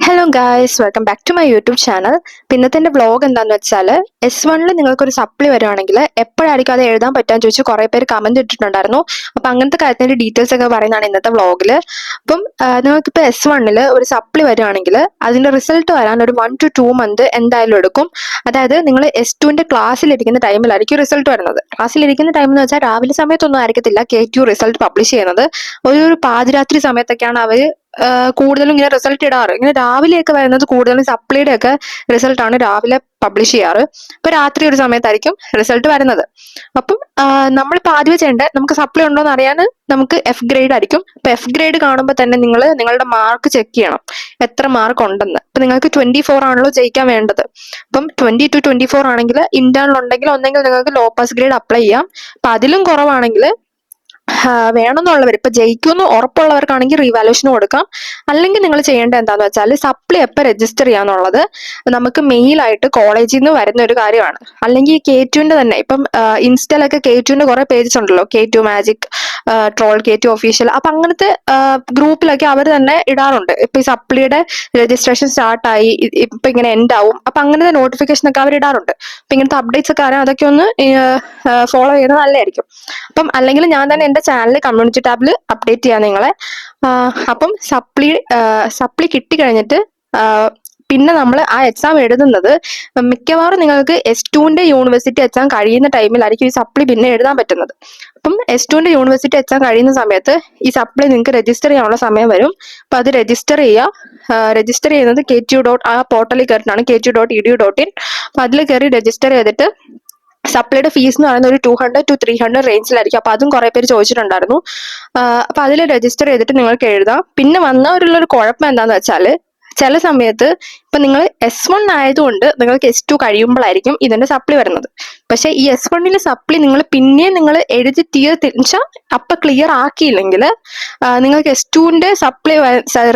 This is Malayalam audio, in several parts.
Hello guys welcome back to my YouTube channel പിന്നത്തെ എന്റെ വ്ളോഗ് എന്താണെന്ന് വെച്ചാൽ എസ് വണ്ണിൽ നിങ്ങൾക്കൊരു സപ്ലി വരുവാണെങ്കിൽ എപ്പോഴായിരിക്കും അത് എഴുതാൻ പറ്റാന്ന് ചോദിച്ചു കുറെ പേര് കമന്റ് ഇട്ടിട്ടുണ്ടായിരുന്നു. അപ്പൊ അങ്ങനത്തെ കാര്യത്തിന്റെ ഡീറ്റെയിൽസ് ഒക്കെ പറയുന്നതാണ് ഇന്നത്തെ വ്ളോഗിൽ അപ്പം നിങ്ങൾക്കിപ്പോൾ എസ് വണ്ണിൽ ഒരു സപ്ലി വരുവാണെങ്കിൽ അതിന്റെ റിസൾട്ട് വരാൻ ഒരു വൺ ടു ടു മന്ത് എന്തായാലും എടുക്കും. അതായത് നിങ്ങൾ എസ് ടുവിന്റെ ക്ലാസ്സിലിരിക്കുന്ന ടൈമിലായിരിക്കും റിസൾട്ട് വരുന്നത്. ക്ലാസ്സിലിരിക്കുന്ന ടൈം എന്ന് വെച്ചാൽ രാവിലെ സമയത്തൊന്നും ആയിരിക്കത്തില്ല കെ ടു റിസൾട്ട് പബ്ലിഷ് ചെയ്യുന്നത്. ഒരു ഒരു പാതിരാത്രി സമയത്തൊക്കെയാണ് അവർ കൂടുതലും ഇങ്ങനെ റിസൾട്ട് ഇടാറ്. ഇങ്ങനെ രാവിലെയൊക്കെ വരുന്നത് കൂടുതലും സപ്ലിയുടെ ഒക്കെ റിസൾട്ടാണ് രാവിലെ പബ്ലിഷ് ചെയ്യാറ്. അപ്പൊ രാത്രി ഒരു സമയത്തായിരിക്കും റിസൾട്ട് വരുന്നത്. അപ്പം നമ്മൾ ഇപ്പൊ ആദ്യം ചെയ്യേണ്ടത് നമുക്ക് സപ്ലൈ ഉണ്ടോ എന്ന് അറിയാൻ നമുക്ക് എഫ് ഗ്രേഡ് ആയിരിക്കും. അപ്പൊ എഫ് ഗ്രേഡ് കാണുമ്പോൾ തന്നെ നിങ്ങൾ നിങ്ങളുടെ മാർക്ക് ചെക്ക് ചെയ്യണം. എത്ര മാർക്ക് ഉണ്ടെന്ന്. ഇപ്പൊ നിങ്ങൾക്ക് ട്വന്റി ഫോർ ആണല്ലോ ജയിക്കാൻ വേണ്ടത്. അപ്പം ട്വന്റി ടു ട്വന്റി ഫോർ ആണെങ്കിൽ ഇന്റേണൽ ഉണ്ടെങ്കിൽ ഒന്നെങ്കിൽ നിങ്ങൾക്ക് ലോ പാസ് ഗ്രേഡ് അപ്ലൈ ചെയ്യാം. അപ്പൊ അതിലും കുറവാണെങ്കിൽ വേണമെന്നുള്ളവർ ഇപ്പൊ ജയിക്കുമെന്ന് ഉറപ്പുള്ളവർക്കാണെങ്കിൽ റീവാലുവേഷൻ കൊടുക്കാം. അല്ലെങ്കിൽ നിങ്ങൾ ചെയ്യേണ്ട എന്താന്ന് വെച്ചാൽ സപ്ലൈ എപ്പോൾ രജിസ്റ്റർ ചെയ്യാന്നുള്ളത് നമുക്ക് മെയിലായിട്ട് കോളേജിൽ നിന്ന് വരുന്ന ഒരു കാര്യമാണ്. അല്ലെങ്കിൽ കെ ടുവിന്റെ തന്നെ. ഇപ്പം ഇൻസ്റ്റയിലൊക്കെ കെ ടുവിന്റെ കുറെ പേജസ് ഉണ്ടല്ലോ. K two magic troll gate official official അപ്പൊ അങ്ങനത്തെ ഗ്രൂപ്പിലൊക്കെ അവർ തന്നെ ഇടാറുണ്ട്. ഇപ്പൊ ഈ സപ്ലിയുടെ രജിസ്ട്രേഷൻ സ്റ്റാർട്ടായി ഇപ്പൊ ഇങ്ങനെ എൻഡ് ആവും. അപ്പൊ അങ്ങനത്തെ നോട്ടിഫിക്കേഷൻ ഒക്കെ അവർ ഇടാറുണ്ട്. അപ്പൊ ഇങ്ങനത്തെ അപ്ഡേറ്റ്സ് ഒക്കെ ആരാ അതൊക്കെ ഒന്ന് ഫോളോ ചെയ്യുന്നത് നല്ലതായിരിക്കും. അപ്പം അല്ലെങ്കിൽ ഞാൻ തന്നെ എന്റെ ചാനൽ കമ്മ്യൂണിറ്റി ടാബിൽ അപ്ഡേറ്റ് ചെയ്യാം നിങ്ങളെ. അപ്പം സപ്ലി സപ്ലി കിട്ടി കഴിഞ്ഞിട്ട് പിന്നെ നമ്മൾ ആ എക്സാം എഴുതുന്നത് മിക്കവാറും നിങ്ങൾക്ക് എസ് ടുവിന്റെ യൂണിവേഴ്സിറ്റി എക്സാം കഴിയുന്ന ടൈമിലായിരിക്കും ഈ സപ്ലി പിന്നെ എഴുതാൻ പറ്റുന്നത്. അപ്പം എസ് ടുവിന്റെ യൂണിവേഴ്സിറ്റി എക്സാം കഴിയുന്ന സമയത്ത് ഈ സപ്ലി നിങ്ങൾക്ക് രജിസ്റ്റർ ചെയ്യാനുള്ള സമയം വരും. അപ്പൊ അത് രജിസ്റ്റർ ചെയ്യുക. രജിസ്റ്റർ ചെയ്യുന്നത് കെ ടി യു ഡോട്ട് ആ പോർട്ടലിൽ കയറിയിട്ടാണ് K T dot E D U dot in അപ്പൊ അതിൽ കയറി രജിസ്റ്റർ ചെയ്തിട്ട് സപ്ലൈയുടെ ഫീസ് എന്ന് പറയുന്നത് ഒരു two hundred two three hundred റേഞ്ചിലായിരിക്കും അപ്പൊ അതും കുറെ പേര് ചോദിച്ചിട്ടുണ്ടായിരുന്നു. അപ്പൊ അതിൽ രജിസ്റ്റർ ചെയ്തിട്ട് നിങ്ങൾക്ക് എഴുതാം. പിന്നെ വന്നവരുള്ള ഒരു കുഴപ്പം എന്താന്ന് വെച്ചാൽ ചില സമയത്ത് ഇപ്പൊ നിങ്ങൾ എസ് വൺ ആയതുകൊണ്ട് നിങ്ങൾക്ക് എസ് ടു കഴിയുമ്പോഴായിരിക്കും ഇതിന്റെ സപ്ലി വരുന്നത്. പക്ഷെ ഈ എസ് വണ്ണിലെ സപ്ലി നിങ്ങൾ പിന്നെയും നിങ്ങൾ എഴുതി തീർച്ച അപ്പൊ ക്ലിയർ ആക്കിയില്ലെങ്കിൽ നിങ്ങൾക്ക് എസ് ടുവിന്റെ സപ്ലി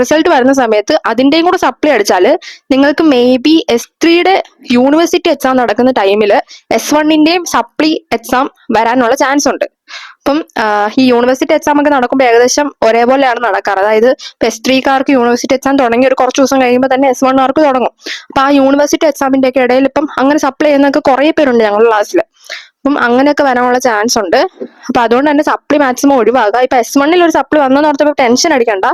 റിസൾട്ട് വരുന്ന സമയത്ത് അതിന്റെയും കൂടെ സപ്ലി അടിച്ചാൽ നിങ്ങൾക്ക് മേ ബി എസ് ത്രീയുടെ യൂണിവേഴ്സിറ്റി എക്സാം നടക്കുന്ന ടൈമിൽ എസ് വണ്ണിന്റെയും സപ്ലി എക്സാം വരാനുള്ള ചാൻസ് ഉണ്ട്. അപ്പം ഈ യൂണിവേഴ്സിറ്റി എക്സാം ഒക്കെ നടക്കുമ്പോൾ ഏകദേശം ഒരേപോലെയാണ് നടക്കാറ്. അതായത് എസ് ത്രീക്കാർക്ക് യൂണിവേഴ്സിറ്റി എക്സാം തുടങ്ങി ഒരു കുറച്ച് ദിവസം കഴിയുമ്പോൾ തന്നെ എസ് വണ്ണുകാർക്ക് തുടങ്ങും. അപ്പൊ ആ യൂണിവേഴ്സിറ്റി എക്സാമിന്റെ ഒക്കെ ഇടയിൽ ഇപ്പം അങ്ങനെ സപ്ലൈ ചെയ്യുന്നൊക്കെ കുറെ പേരുണ്ട് ഞങ്ങളുടെ ക്ലാസ്സിൽ അപ്പം അങ്ങനെയൊക്കെ വരാനുള്ള ചാൻസ് ഉണ്ട്. അപ്പൊ അതുകൊണ്ട് തന്നെ സപ്ലി മാക്സിമം ഒഴിവാക്കുക. ഇപ്പൊ എസ് വണ്ണിൽ ഒരു സപ്ലി വന്നെന്ന് ഓർത്തപ്പോൾ ടെൻഷൻ അടിക്കണ്ട.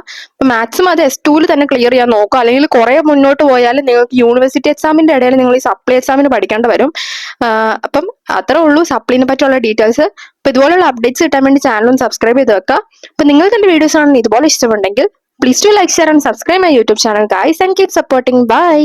മാക്സിമം അത് എസ് ടൂവിൽ തന്നെ ക്ലിയർ ചെയ്യാൻ നോക്കുക. അല്ലെങ്കിൽ കുറെ മുന്നോട്ട് പോയാൽ നിങ്ങൾക്ക് യൂണിവേഴ്സിറ്റി എക്സാമിന്റെ ഇടയിൽ നിങ്ങൾ ഈ സപ്ലി എക്സാമിന് പഠിക്കേണ്ടി വരും. അപ്പം അത്രേ ഉള്ളൂ സപ്ലിനെ പറ്റിയുള്ള ഡീറ്റെയിൽസ് അപ്പൊ ഇതുപോലുള്ള അപ്ഡേറ്റ്സ് കിട്ടാൻ വേണ്ടി ഒന്ന് സബ്സ്ക്രൈബ് ചെയ്ത് വെക്കുക. അപ്പൊ നിങ്ങൾക്ക് എന്റെ വീഡിയോസ് ആണെങ്കിൽ ഇതുപോലെ ഇഷ്ടമുണ്ടെങ്കിൽ please to like share and subscribe my YouTube channel guys and keep supporting bye